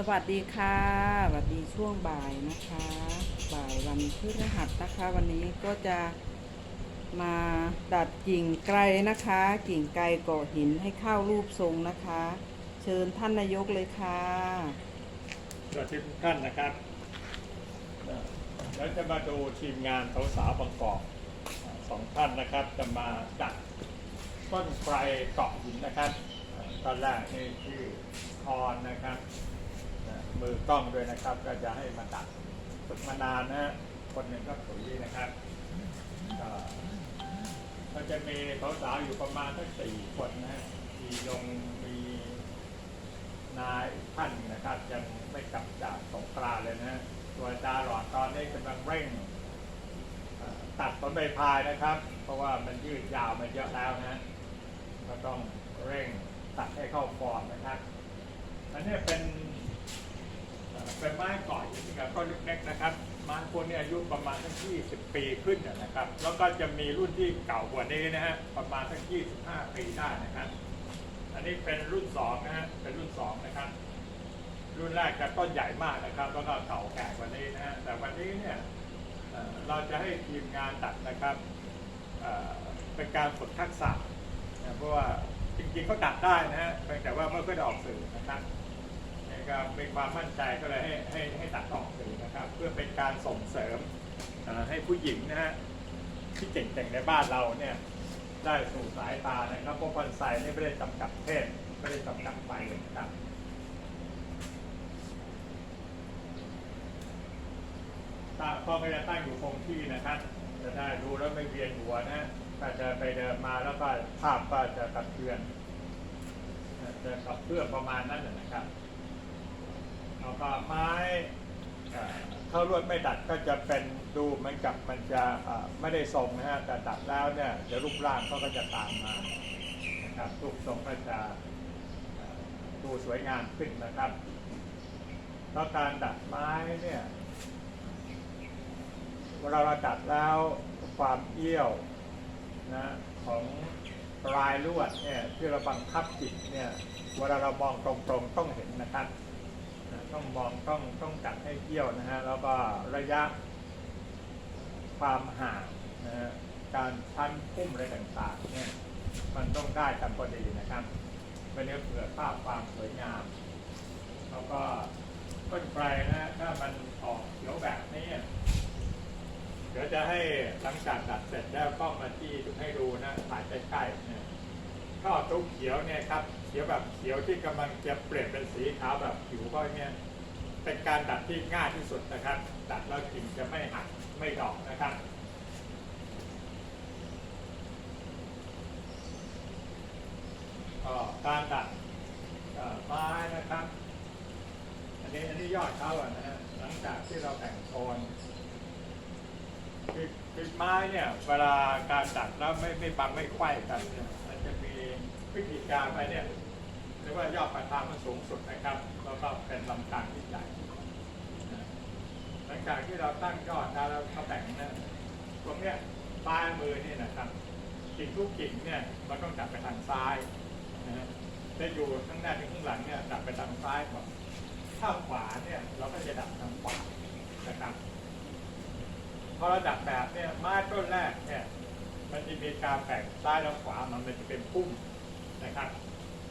สวัสดีค่ะสวัสดีช่วงบ่ายนะคะ บ่ายวันพฤหัสนะคะ วันนี้ก็จะมาดัดกิ่งไกลนะคะ กิ่งไกลก่อหินให้เข้ารูปทรงนะคะ เชิญท่านนายกเลยค่ะสวัสดีทุกท่านนะครับเอ่อแล้วจะมาดูทีมงานสาวๆบางกอกสองท่านนะครับ จะมาดัดต้นไทรเกาะหินนะครับตอนแรกนี่ชื่อคอนนะครับ มือกล้องด้วยนะครับ ก็จะให้มาดัดฝึกมานานนะคนหนึ่งก็ถุยนะครับก็จะมีสาวๆอยู่ประมาณสักสี่คนนะมียงมีนายท่านนะครับ ยังไม่กลับจากสงกรานเลยนะตัวจารย์หลอดตอนนี้กำลังเร่งตัดต้นใบพายนะครับ เพราะว่ามันยืดยาวมาเยอะแล้วนะก็ต้องเร่งตัดให้เข้าฟอร์มนะครับอันนี้เป็น เป็นไม้ก่อยที่กับต้นเล็กๆนะครับไม้พวกนี้อายุประมาณสัก20 ปีขึ้นนะครับ แล้วก็จะมีรุ่นที่เก่ากว่านี้นะฮะประมาณสัก25 ปีได้นะครับอันนี้เป็นรุ่นสองนะฮะเป็นรุ่นสองนะครับรุ่นแรกจะต้นใหญ่มากนะครับแล้วก็เก่าแก่กว่านี้นะฮะแต่วันนี้เนี่ยเราจะให้ทีมงานตัดนะครับเป็นการฝึกทักษะนะเพราะว่าจริงๆก็ตัดได้นะฮะแต่ว่าไม่ค่อยได้ออกสื่อนะครับ ก็มีความมั่นใจก็เลยให้ให้ให้ตัดออกสื่อนะครับ เพื่อเป็นการส่งเสริมให้ผู้หญิงนะฮะที่เก่งๆในบ้านเราเนี่ยได้สู่สายตานะครับเพราะคอนไซนี่ไม่ได้จำกัดเพศไม่ได้จำกัดไปนะครับตาพ่อก็จะตั้งอยู่คงที่นะครับ จะได้ดูแล้วไม่เวียนหัวนะก็จะไปเดินมาแล้วก็ภาพก็จะกระเทือนจะกับเพื่อประมาณนั้นนะนะครับ แล้วก็ไม้เข้าลวดไม่ดัดก็จะเป็นดูเหมือนกับมันจะไม่ได้ทรงนะฮะแต่ดัดแล้วเนี่ยเดี๋ยวรูปร่างเขาก็จะตามมานะครับรูปทรงก็จะดูสวยงามขึ้นนะครับแล้วการดัดไม้เนี่ยเวลาเราดัดแล้วความเอี้ยวนะของปลายลวดเนี่ยที่เราบังคับจิตเนี่ยเวลาเรามองตรงๆต้องเห็นนะครับ ต้องมองต้องต้องจัดให้เกี่ยวนะฮะแล้วก็ระยะความห่างนะฮะการชั้นพุ่มอะไรต่างๆเนี่ยมันต้องได้กันพอดีนะครับไม่ได้เผื่อภาพความสวยงาม แล้วก็ต้นไทรนะฮะถ้ามันออกเขียวแบบนี้เดี๋ยวจะให้หลังจากดัดเสร็จแล้วก็มาที่ให้ดูนะถ่ายใกล้ๆเนี่ยถ้ออกตุ๊กเขียวเนี่ยครับ เขียวแบบเขียวที่กำลังจะเปลี่ยนเป็นสีขาวแบบผิวก็เนี่ยเป็นการดัดที่ง่ายที่สุดนะครับ ดัดแล้วกิ่งจะไม่หักไม่ดอกนะครับก็การดัดไม้นะครับ อันนี้อันนี้ยอดเขาอะนะฮะหลังจากที่เราแต่งโทนคือคือไม้เนี่ยเวลาการดัดแล้วไม่ไม่บังไม่ไขว้กันเนี่ยมันจะมีวิธีการไปเนี่ย รียกว่ายอดประทานมันสูงสุดนะครับแล้วก็เป็นลำกลางที่ใหญ่หลังจากที่เราตั้งยอดแล้วเราก็แต่งนี่ยตรงเนี้ยปลายมือนี่นะครับกิ่งทุกกิ่งเนี่ยมันต้องดัดไปทางซ้ายนะฮะจะอยู่ข้างหน้าถึงข้างหลังเนี่ยดัดไปทางซ้ายก่อนถ้าขวาเนี่ยเราก็จะดับทางขวานะครับพอเราดับแบบเนี่ยไม้ต้นแรกเนี่ยมันจะมีการแบ่งซ้ายและขวามันจะเป็นพุ่มนะครับ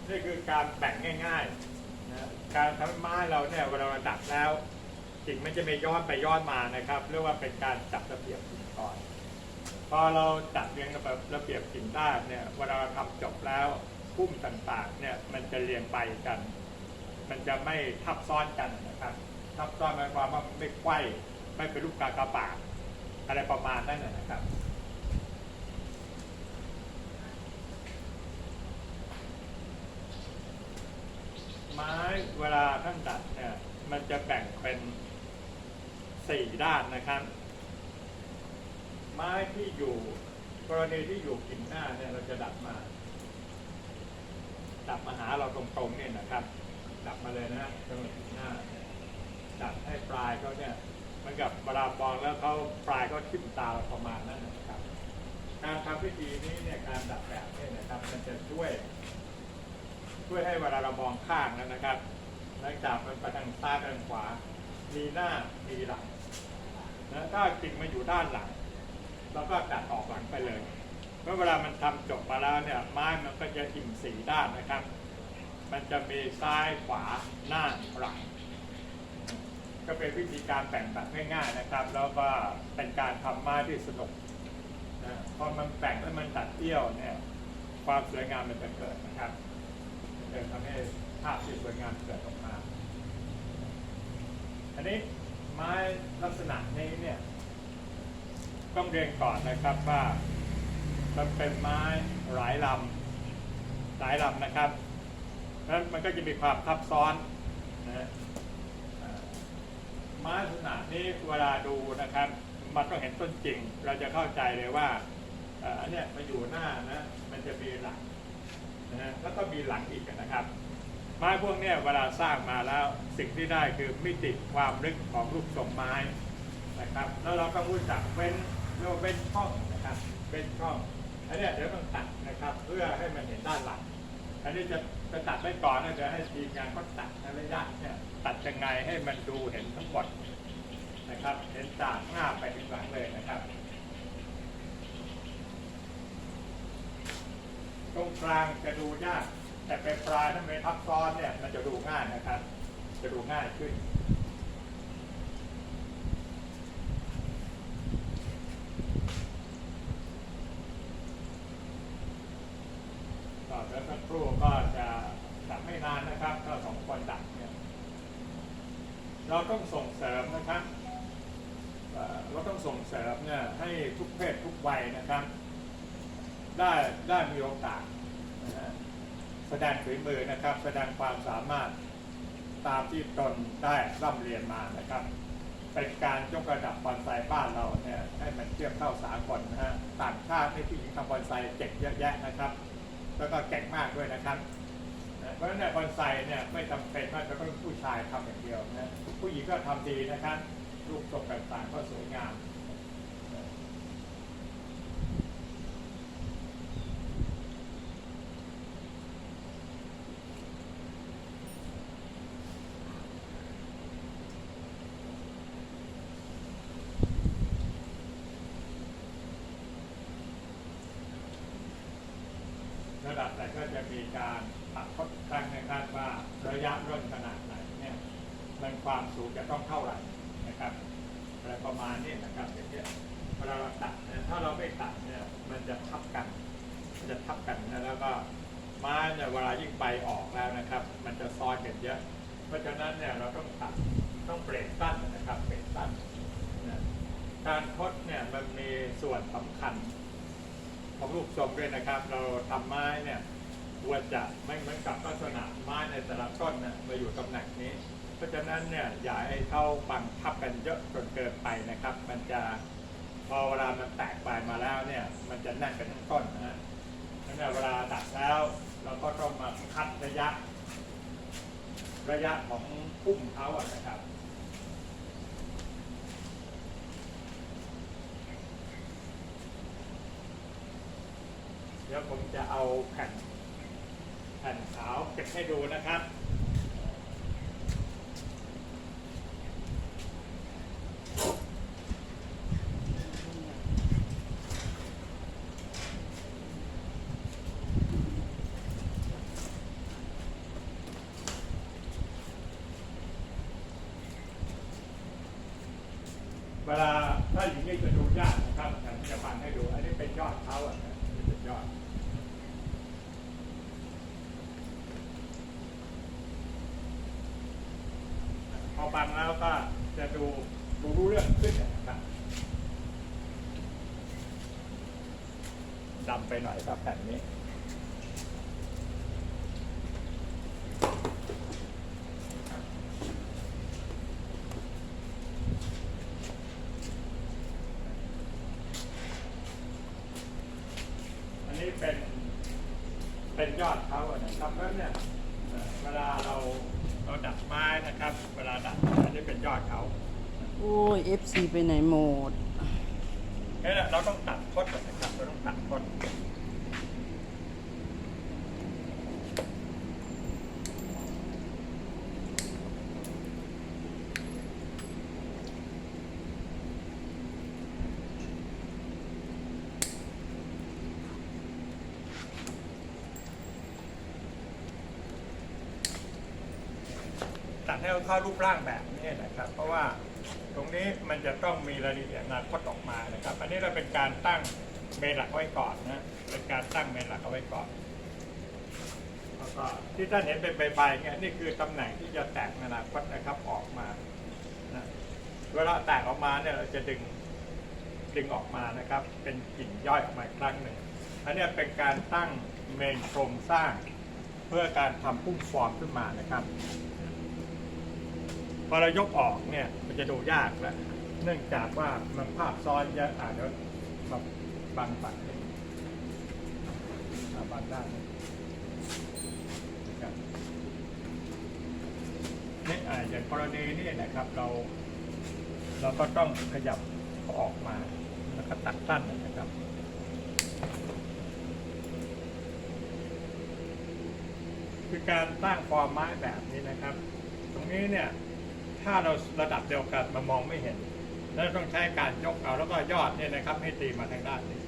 นี่คือการแบ่งง่ายๆนะการทำให้ไม้เราเนี่ยเวลาเราดับแล้วกิ่งมันจะไม่ย้อนไปย้อนมานะครับเรียกว่าเป็นการจัดระเบียบกิ่งก่อน พอเราจัดเรียงกับระเบียบกิ่งได้เนี่ยเวลาเราทำจบแล้วพุ่มต่างๆเนี่ยมันจะเรียงไปกัน มันจะไม่ทับซ้อนกันนะครับ ทับซ้อนหมายความว่าไม่ไขว้ไม่เป็นลูกกากระบาดอะไรประมาณนั้นนะครับ ไม้เวลาท่านดัดเนี่ยมันจะแบ่งเป็นสี่ด้านนะครับ ไม้ที่อยู่กรณีที่อยู่กิ่งหน้าเนี่ยเราจะดัดมา ดับมาหาเราตรงๆเนี่ยนะครับ ดับมาเลยนะตรงกิ่งหน้า ดับให้ปลายเขาเนี่ยมันกับเวลามองแล้วเขาปลายเขาทิ่มตาเราประมาณนั้นนะครับ การทำพิธีนี้เนี่ยการดับแบบนี้นะครับ มันจะช่วย ช่วยให้เวลาเรามองข้างนั้นนะครับหลังจากมันไปทางซ้ายทางขวา มีหน้ามีหลังนะถ้ากิ่งมาอยู่ด้านหลังเราก็ตัดออกหลังไปเลยเมื่อเวลามันทำจบมาแล้วเนี่ยไม้มันก็จะอิ่มสีด้านนะครับ มันจะมีซ้ายขวาหน้าหลังก็เป็นวิธีการแต่งแบบง่ายๆนะครับ แล้วก็เป็นการทำไม้ที่สนุกนะพอมันแต่งแล้วมันตัดเอี้ยวเนี่ยความสวยงามมันจะเกิดนะครับ จะทำให้ภาพที่สวยงามเกิดออกมา อันนี้ไม้ลักษณะนี้เนี่ยต้องเรียนก่อนนะครับว่ามันเป็นไม้หลายลำหลายลำนะครับนั้นมันก็จะมีความทับซ้อนนะฮะไม้ลักษณะนี้เวลาดูนะครับ มันต้องเห็นต้นจริง เราจะเข้าใจเลยว่าอันเนี้ยมันอยู่หน้านะมันจะมีหลัง นะฮะแล้วก็มีหลังอีกนะครับ ไม้พวกนี้เวลาสร้างมาแล้วสิ่งที่ได้คือมิติความลึกของรูปทรงไม้นะครับ แล้วเราก็รู้จักเว้นเรียกว่าเว้นช่องนะครับเว้นช่องอันนี้เดี๋ยวต้องตัดนะครับ เพื่อให้มันเห็นด้านหลัง อันนี้จะจะตัดไว้ก่อนนะเดี๋ยวให้ทีมงานเขาตัดในระยะเนี่ยตัดยังไงให้มันดูเห็นทั้งหมดนะครับ เห็นจากหน้าไปถึงหลังเลยนะครับ ตรงกลางจะดูยาก แต่เป็นปลายถ้าเป็นทับซ้อนเนี่ยมันจะดูง่ายนะครับ จะดูง่ายขึ้นก็เดี๋ยวสักครู่ก็จะดับไม่นานนะครับ ถ้าสองคนดับเนี่ย เราต้องส่งเสริมนะครับเราต้องส่งเสริมเนี่ยให้ทุกเพศทุกวัยนะครับ ได้ได้มีโอกาส แสดงฝีมือนะครับ แสดงความสามารถตามที่ตนได้ร่ำเรียนมานะครับ เป็นการยกระดับบอนไซบ้านเราเนี่ยให้มันเทียบเท่าสากลนะฮะต่างชาติในที่หญิงทำบอนไซเก่งเยอะแยะนะครับ แล้วก็เก่งมากด้วยนะครับเพราะฉะนั้นเนี่ยบอนไซเนี่ยไม่จำเป็นว่าจะต้องผู้ชายทำอย่างเดียวนะผู้หญิงก็ทำดีนะครับรูปทรงต่างๆก็สวยงาม ระดับไหนก็จะ มีการปรับทดครั้งนะครับว่าระยะร่นขนาดไหนเนี่ยมันความสูงจะต้องเท่าไหร่นะครับอะไรประมาณนี้นะครับอย่างเงี้ยเวลาเราตัดเนี่ยถ้าเราไม่ตัดเนี่ยมันจะทับกันมันจะทับกันนะแล้วก็ไม้เนี่ยเวลายิ่งใบออกแล้วนะครับ มันจะซ้อนกันเยอะ เพราะฉะนั้นเนี่ยเราต้องตัดต้องเบรกสั้นนะครับเบรกสั้นนะการทดเนี่ยมันมีส่วนสำคัญของรูปทรงด้วยนะครับ เราทำไม้เนี่ย ควรจะไม่เหมือนกับลักษณะไม้ในแต่ละต้นนะมาอยู่ตำแหน่งนี้ เพราะฉะนั้นเนี่ยอย่าให้เข้าบังทับกันเยอะจนเกินไปนะครับ มันจะพอเวลามันแตกปลายมาแล้วเนี่ย มันจะแน่นเป็นทั้งต้นนะฮะดังนั้นเวลาตัดแล้วเราก็ต้องมาคัดระยะ ระยะของพุ่มเขาอะนะครับเดี๋ยวผมจะเอาแผ่น ผ่นขาวเก็บให้ดูนะครับ เวลาถ้าอย่างนี้จะดูยากนะครับผมจะฟังให้ดู อันนี้เป็นยอดเขาอะนะนี่เป็นยอด พอ ฟังแล้วก็จะดูดูรู้เรื่องขึ้นนะครับดำไปหน่อยครับแผ่นนี้อันนี้เป็นเป็นยอดเขานะครับเพราะฉะนั้นเนี่ยเอ่อเวลาเราเราดัดไม้นะครับ เวลาดัดอันนี้เป็นยอดเขาโอ้ย FC ไปไหนหมดเนี่ยเราต้องตัดคดก่อนนะครับเราต้องตัดคด ให้เขาเข้ารูปร่างแบบนี้นะครับ เพราะว่าตรงนี้มันจะต้องมีรายละเอียดอนาคตออกมานะครับ อันนี้เราเป็นการตั้งเมนหลักไว้ก่อนนะเป็นการตั้งเมนหลักเอาไว้ก่อนแล้วก็ที่ท่านเห็นเป็นใบๆเนี่ยนี่คือตำแหน่งที่จะแตกนอนาคตนะครับออกมานะเวลาแตกออกมาเนี่ยเราจะดึงดึงออกมานะครับ เป็นกิ่งย่อยออกมาอีกครั้งหนึ่งอันนี้เป็นการตั้งเมนโครงสร้าง เพื่อการทำพุ่มฟอร์มขึ้นมานะครับ พอเรายกออกเนี่ยมันจะดูยากแหละเนื่องจากว่ามันภาพซ้อนเยอะอาเดี๋ยวมาบังปัดให้อ่าบังได้านนะครับนี่อ่าอย่างกรณีนี้นะครับ เราเราก็ต้องขยับเขาออกมา แล้วก็ตัดสั้นนะครับคือการตั้งฟอร์มไม้แบบนี้นะครับ ตรงนี้เนี่ย ถ้าเราระดับเดียวกันมันมองไม่เห็น แล้วต้องใช้การยกเอาแล้วก็ยอดเนี่ยนะครับให้ตีมาทางด้านนี้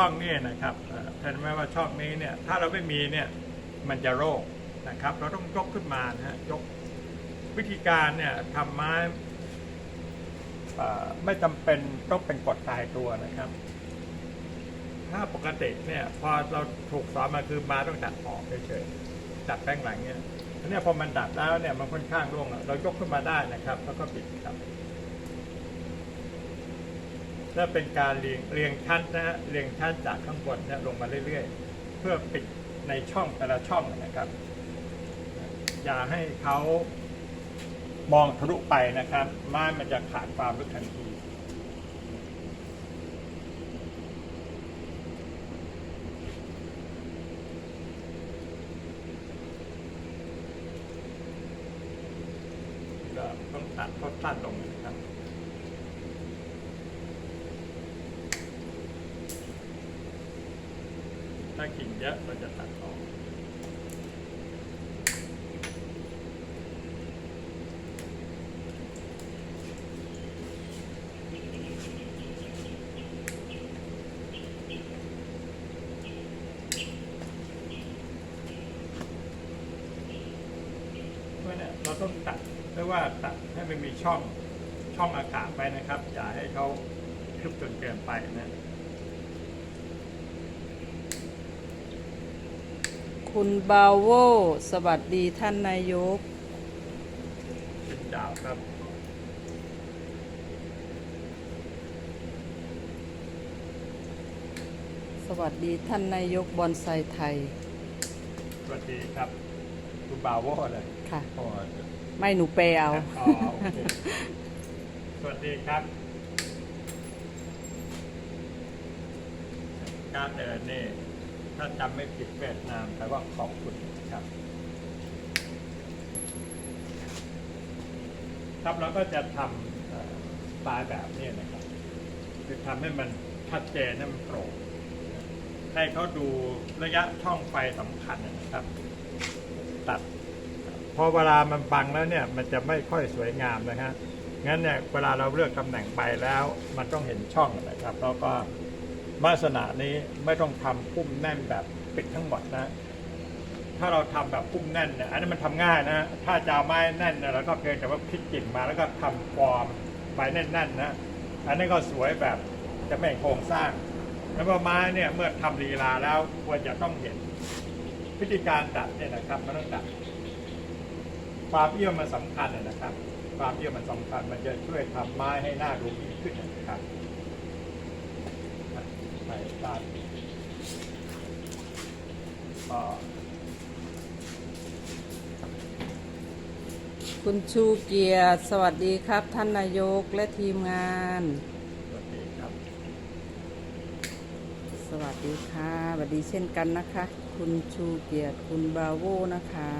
ช่องนี่นะครับเอ่อเห็นไหมว่าช่องนี้เนี่ยถ้าเราไม่มีเนี่ยมันจะโรคนะครับ เราต้องยกขึ้นมานะฮะยกวิธีการเนี่ยทำไม้เอ่อไม่จำเป็นต้องเป็นกฎตายตัวนะครับ ถ้าปกติเนี่ยพอเราถูกสอนมาคือมาต้องดัดออกเฉยๆดัดแป้งหลังเนี่ยอันเนี้ยพอมันดัดแล้วเนี่ยมันค่อนข้างร่วงเรายกขึ้นมาได้นะครับ แล้วก็ปิดครับ และเป็นการเรียงเรียงชั้นนะฮะเรียงชั้นจากข้างบนเนี่ยลงมาเรื่อยๆ เพื่อปิดในช่องแต่ละช่องนะครับ อย่าให้เขามองทะลุไปนะครับไม้มันจะขาดความลึกทันทีก็ต้องตัดเขาตัดลงนะครับ ถ้ากิ่งเยอะเราจะตัดออกเพราะเนี่ยเราต้องตัดเรียกว่าตัดให้มันมีช่องช่องอากาศไปนะครับ อย่าให้เขาทึบจนเกินไปนะ คุณบาโว สวัสดีท่านนายกชินดาวครับ สวัสดีท่านนายกบอนไซไทย สวัสดีครับ คุณบาวโวเลยค่ะ อ๋อไม่หนูเปลเอา อ๋อโอเคสวัสดีครับ การเดินนี่ ถ้าจำไม่ผิดเวียดนามแปลว่าขอบคุณครับ ครับเราก็จะทำเอ่อสไตล์แบบนี้นะครับ คือทำให้มันชัดเจนให้มันโปร่งให้เขาดูระยะช่องไฟสำคัญนะครับ ตัด พอเวลามันบังแล้วเนี่ย มันจะไม่ค่อยสวยงามนะฮะงั้นเนี่ยเวลาเราเลือกตำแหน่งไปแล้ว มันต้องเห็นช่องนะครับแล้วก็ ลักษณะนี้ไม่ต้องทำพุ่มแน่นแบบปิดทั้งหมดนะ ถ้าเราทำแบบพุ่มแน่นเนี่ยอันนี้มันทำง่ายนะ ถ้าจะไม้แน่นเนี่ยเราก็เพียงแต่ว่าพลิกกิ่งมาแล้วก็ทำฟอร์มไปแน่นๆนะอันนี้ก็สวยแบบจะไม่โครงสร้าง แล้วก็ไม้เนี่ยเมื่อทำลีลาแล้วควรจะต้องเห็นวิธีการดัดเนี่ยนะครับมันต้องดัดความเอี้ยวมันสำคัญนะนะครับ ความเอี้ยวมันสำคัญมันจะช่วยทำไม้ให้หน้าดูดีขึ้นนะครับ ไปตัดก็คุณชูเกียรติ สวัสดีครับ ท่านนายกและทีมงาน สวัสดีครับ สวัสดีค่ะสวัสดีเช่นกันนะคะ คุณชูเกียรติ คุณบาโวนะคะ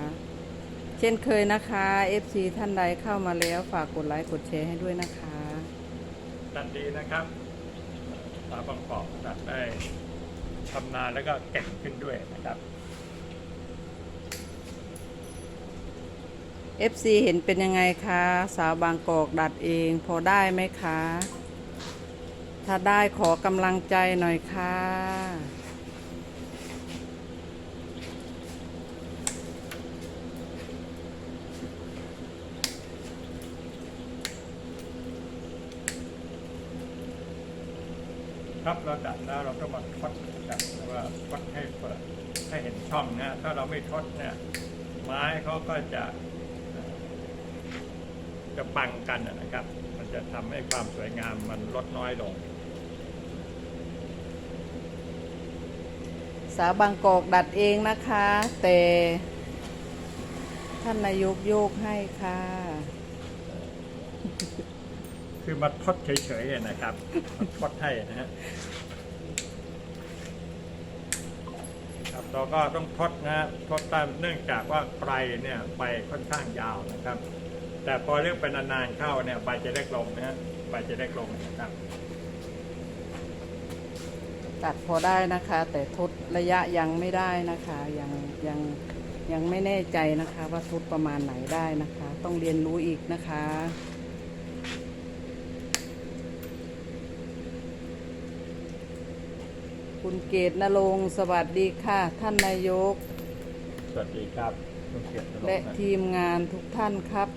เช่นเคยนะคะ FC ท่านใดเข้ามาแล้วฝากกดไลค์กดแชร์ให้ด้วยนะคะตัดดีนะครับ ถสาวบางกอกดัดได้ชำนาญแล้วก็เก่งขึ้นด้วยนะครับ FC เห็นเป็นยังไงคะ สาวบางกอกดัดเอง พอได้ไหมคะ ถ้าได้ขอกำลังใจหน่อยค่ะ ครับเราดัดแล้วเราต้องมาทดนะครับว่าทดให้เปิดให้เห็นช่องนะถ้าเราไม่ทดเนี่ยไม้เขาก็จะจะปังกันนะนะครับ มันจะทำให้ความสวยงามมันลดน้อยลง สาวบางกอกดัดเองนะคะ แต่ท่านนายกโยกให้ค่ะ คือมาทอดเฉยๆนะครับมาทดให้นะฮะครับเราก็ต้องทอดนะทอดตามเนื่องจากว่าไกรเนี่ยใบค่อนข้างยาวนะครับ แต่พอเรื่องไปนานๆเข้าเนี่ยใบจะเล็กลงนะฮะใบจะเล็กลงนะครับตัดพอได้นะคะ แต่ทดระยะยังไม่ได้นะคะยังยังยังไม่แน่ใจนะคะ ว่าทดประมาณไหนได้นะคะ ต้องเรียนรู้อีกนะคะ คุณเกตนรงค์สวัสดีค่ะ ท่านนายก สวัสดีครับคุณเกียรตินรงค์และนะทีมงานทุกท่านครับ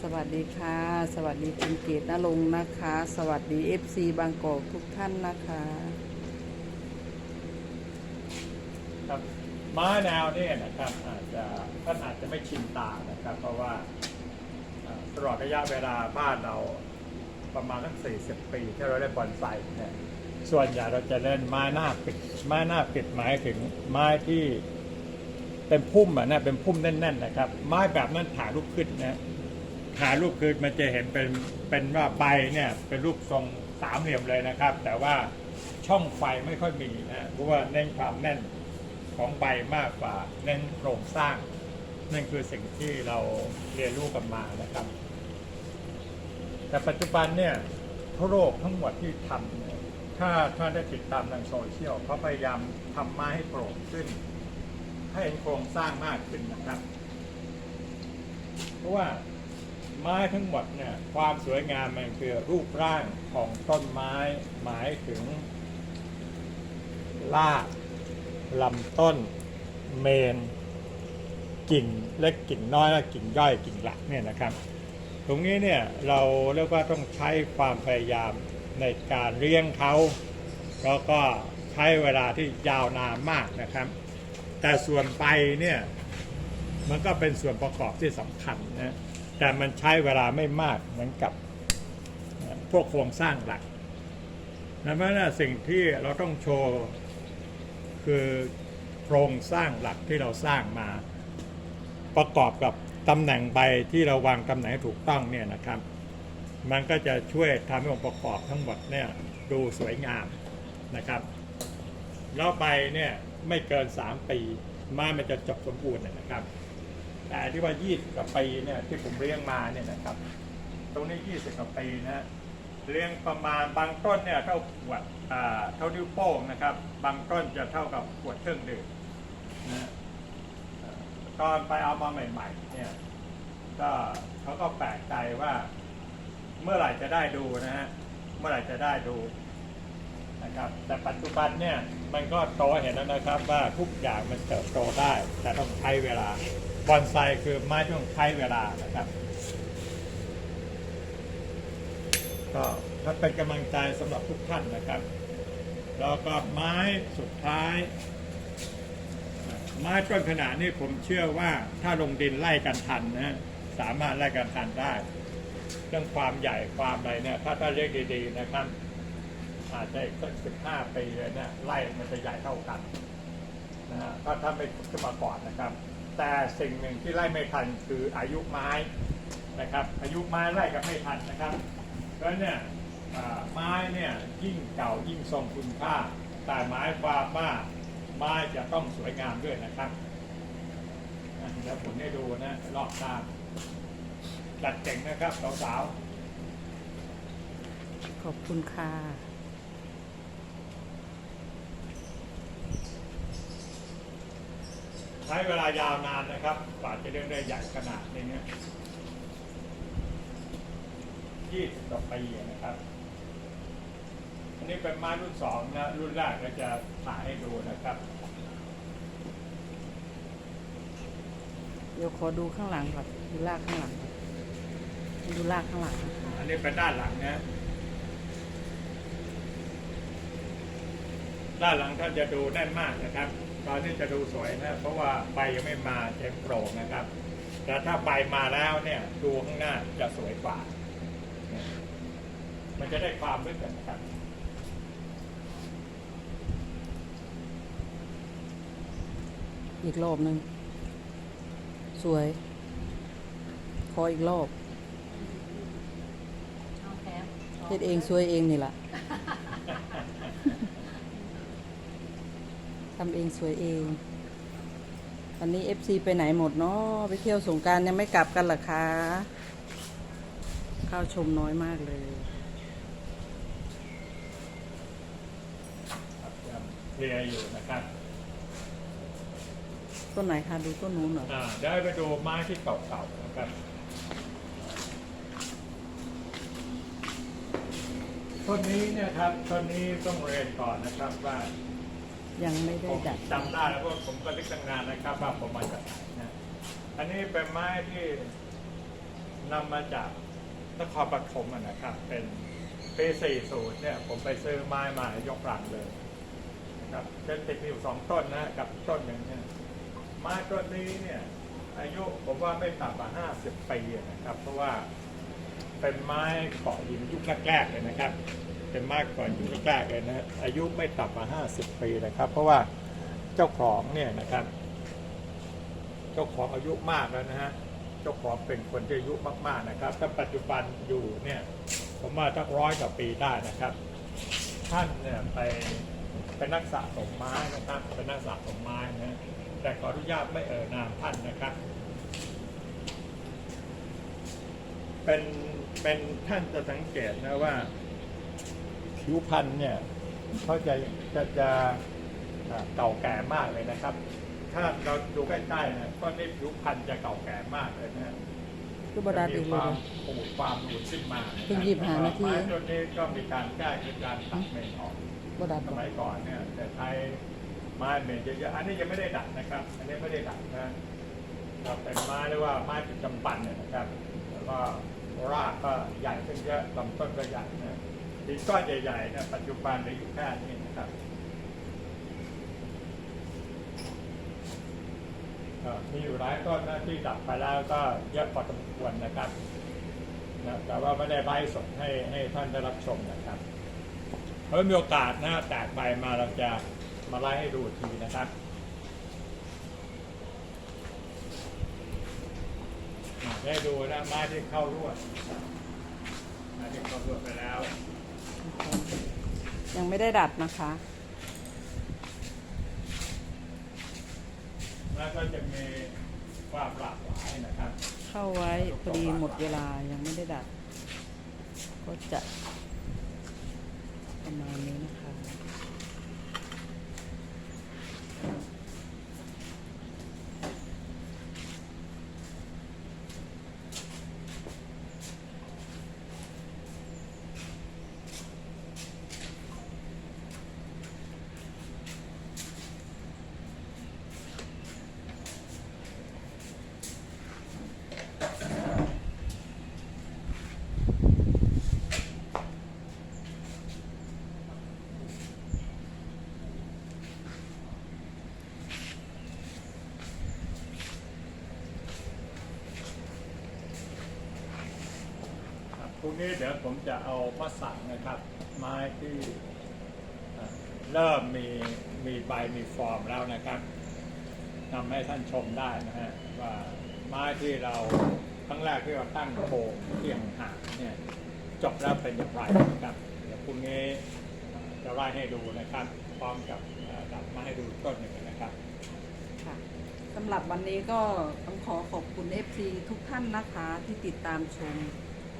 สวัสดีค่ะ สวัสดีคุณเกตนรงค์นะคะ สวัสดี FC บางกอกทุกท่านนะคะ ครับไม้แนวเนี่ยนะครับอาจจะท่านอาจจะไม่ชินตานะครับ เพราะว่าเอ่อตลอดระยะเวลาบ้านเราประมาณตั้ง40 ปีที่เราเล่นบอลไซเนี่ย ส่วนใหญ่เราจะเล่นไม้หน้าปิด ไม้หน้าปิดหมายถึงไม้ที่เป็นพุ่มอะนะเป็นพุ่มแน่นๆนะครับ ไม้แบบนั้นถ่ายรูปขึ้นนะถ่ายรูปขึ้นมันจะเห็นเป็นเป็นว่าใบเนี่ยเป็นรูปทรงสามเหลี่ยมเลยนะครับ แต่ว่าช่องไฟไม่ค่อยมีนะเพราะว่าเน้นความแน่นของใบมากกว่าเน้นโครงสร้าง นั่นคือสิ่งที่เราเรียนรู้กันมานะครับ แต่ปัจจุบันเนี่ยทั่วโลกทั้งหมดที่ทำเถ้าถ้าได้ติดตามทางโซเชียลเขาพยายามทำไม้ให้โปร่งขึ้น ให้โครงสร้างมากขึ้นนะครับ เพราะว่าไม้ทั้งหมดเนี่ยความสวยงามมันคือรูปร่างของต้นไม้หมายถึงรากลำต้นเมน กิ่งเล็กกิ่งน้อยและกิ่งย่อยกิ่งหลักเนี่ยนะครับ ตรงนี้เนี่ยเราเรียกว่าต้องใช้ความพยายาม ในการเลี้ยงเขาแล้วก็ใช้เวลาที่ยาวนานมากนะครับ แต่ส่วนใบเนี่ยมันก็เป็นส่วนประกอบที่สำคัญนะแต่มันใช้เวลาไม่มากเหมือนกับพวกโครงสร้างหลักนั่นเพราะฉะนั้นสิ่งที่เราต้องโชว์คือโครงสร้างหลักที่เราสร้างมาประกอบกับตำแหน่งใบที่เราวางตำแหน่งถูกต้องเนี่ยนะครับ มันก็จะช่วยทำให้องค์ประกอบทั้งหมดเนี่ยดูสวยงามนะครับแล้วใบเนี่ยไม่เกิน 3 ปีไม้มันจะจบสมบูรณ์นะครับ แต่ที่ว่า20กว่าปีเนี่ยที่ผมเลี้ยงมาเนี่ยนะครับ ตรงนี้ 20กว่าปีนะเลี้ยงประมาณบางต้นเนี่ยเท่าขวดอ่าเท่านิ้วโป้งนะครับ บางต้นจะเท่ากับขวดเครื่องดื่มนะตอนไปเอามาใหม่ๆเนี่ยก็เขาก็แปลกใจว่า เมื่อไหร่จะได้ดูนะฮะเมื่อไหร่จะได้ดูนะครับแต่ปัจจุบันเนี่ยมันก็โตเห็นแล้วนะครับว่าทุกอย่างมันเติบโตได้ แต่ต้องใช้เวลาบอนไซคือไม้ต้องใช้เวลานะครับก็ถ้าเป็นกำลังใจสำหรับทุกท่านนะครับ แล้วก็ไม้สุดท้าย ไม้ต้นขนาดนี้ผมเชื่อว่าถ้าลงดินไล่กันทันนะสามารถไล่กันทันได้ เรื่องความใหญ่ความอะไรเนี่ยถ้าถ้าเรียกดีๆนะครับ อาจจะสักสิบห้าปีเลยเนี่ยไล่มันจะใหญ่เท่ากันนะฮะถ้าถ้าไม่ขึ้นมาก่อนนะครับ แต่สิ่งหนึ่งที่ไล่ไม่ทันคืออายุไม้นะครับ อายุไม้ไล่กันไม่ทันนะครับเพราะเนี่ยไม้เนี่ยยิ่งเก่ายิ่งทรงคุณค่า แต่หมายความว่าไม้จะต้องสวยงามด้วยนะครับเดี๋ยวผมให้ดูนะรอบด้า จัดเก่งนะครับสาวๆขอบคุณค่ะ ใช้เวลายาวนานนะครับกว่าจะเลี้ยงได้ใหญ่ขนาดนี้เนี่ยยี่สิบกว่าปีนะครับ อันนี้เป็นไม้รุ่นสองนะ รุ่นแรกก็จะถ่ายให้ดูนะครับ เดี๋ยวขอดูข้างหลังก่อนดูลากข้างหลังก่อน ดูลากข้างหลังนะคะอันนี้เป็นด้านหลังนะ ด้านหลังท่านจะดูแน่นมากนะครับ ตอนนี้จะดูสวยนะ เพราะว่าใบยังไม่มาจะโปร่งนะครับ แต่ถ้าใบมาแล้วเนี่ยดูข้างหน้าจะสวยกว่า มันจะได้ความลึกนะครับอีกรอบหนึ่ง สวย ขออีกรอบ เอาแถม เฮ็ดเองสวยเองนี่แหละทำเองสวยเอง วันนี้ FC ไปไหนหมดเนาะไปเที่ยวสงกรารยังไม่กลับกันเหรอคะเข้าชมน้อยมากเลยครับยังเคลียร์อยู่นะครับต้นไหนคะดูต้นนู้นเหรออ่าเดี๋ยวให้ไปดูไม้ที่เก่าๆนะครับ ต้นนี้เนี่ยครับต้นนี้ต้องเรียนก่อนนะครับว่ายังไม่ได้ผมดัดจำได้แล้วว่าผมก็ลึกตั้งนานนะครับว่าผมมาจากไหนนะอันนี้เป็นไม้ที่นำมาจากนครปฐมอะนะครับ เป็นปี40เนี่ย ผมไปซื้อไม้มายกรังเลยนะครับจะติดมีอยู่สองต้นนะกับต้นหนึ่งเนี่ยไม้ต้นนี้เนี่ย อายุผมว่าไม่ต่ำกว่า50ปีอะนะครับ เพราะว่า เป็นไม้เกาะหินยุคแรกๆเลยนะครับ เป็นไม้เกาะยุคแรกๆเลยนะอายุไม่ต่ำกว่า 50 ปีนะครับ เพราะว่าเจ้าของเนี่ยนะครับ เจ้าของอายุมากแล้วนะฮะเจ้าของเป็นคนที่อายุมากๆนะครับถ้าปัจจุบันอยู่เนี่ยผมว่าตั้งร้อยกว่าปีได้นะครับ ท่านเนี่ยไปเป็นนักสะสมไม้นะครับเป็นนักสะสมไม้นะแต่ขออนุญาตไม่เอ่ยนามท่านนะครับ เป็นเป็นท่านจะสังเกตนะว่า ผิวพันธุ์เนี่ยเขาจะจะจะอ่าเก่าแก่มากเลยนะครับ ถ้าเราดูใกล้ๆนะก็นี่ผิวพันธุ์จะเก่าแก่มากเลยนะคือบดัดจะอีมีกคเลวายมปูดความหนุนขึ้นมานะครับเพิ่งหยิบหานาทีไม้ตัวนี้ก็มีการแก้คือการตัดเมนออกบดัดสบอกมัยก่อนเนี่ยจะใช้ไม้เมนเยอะๆอันนี้ยังไม่ได้ดัดนะครับ อันนี้ไม่ได้ดัดนะครับเป็นไม้เรียกว่าไม้จุดจำปันเนี่ยนะครับแล้ว ก็รากก็ใหญ่ขึ้นเยอะลำต้นก็ใหญ่นะหินก้อนใหญ่ๆเนี่ยปัจจุบันเหลืออยู่แค่นี้นะครับมีอยู่หลายต้นนะที่ดับไปแล้วก็เยอะพอสมควรนะครับนะแต่ว่าไม่ได้ไลฟ์สดให้ให้ท่านได้รับชมนะครับเมื่อมีโอกาสนะแตกใบมาเราจะมาไล่ให้ดูทีนะครับ อะให้ดูนะไม้ที่เข้ารวดไม้ที่เข้ารวดไปแล้ว ยังไม่ได้ดัดนะคะแล้วก็จะมีความหลากหลายนะครับ เข้าไว้พอดีหมดเวลายังไม่ได้ดัด ก็จะประมาณนี้นะคะ ค รับพรุ่งนี้เดี๋ยวผมจะเอามาสั่งนะครับ ไม้ที่เริ่มมีมีใบมีฟอร์มแล้วนะครับนำให้ท่านชมได้นะฮะว่าไม้ที่เราครั้งแรกที่เราตั้งโคงเทียงห่างเนี่ยจบแล้วเป็นอย่างไรนะครับเดี๋ยวพรุ่งนี้จะไล่ให้ดูนะครับ พร้อมกับดับมาให้ดูต้นหนึ่งนะครับค่ะสำหรับวันนี้ก็ต้องขอขอบคุณ FC ทุกท่านนะคะที่ติดตามชม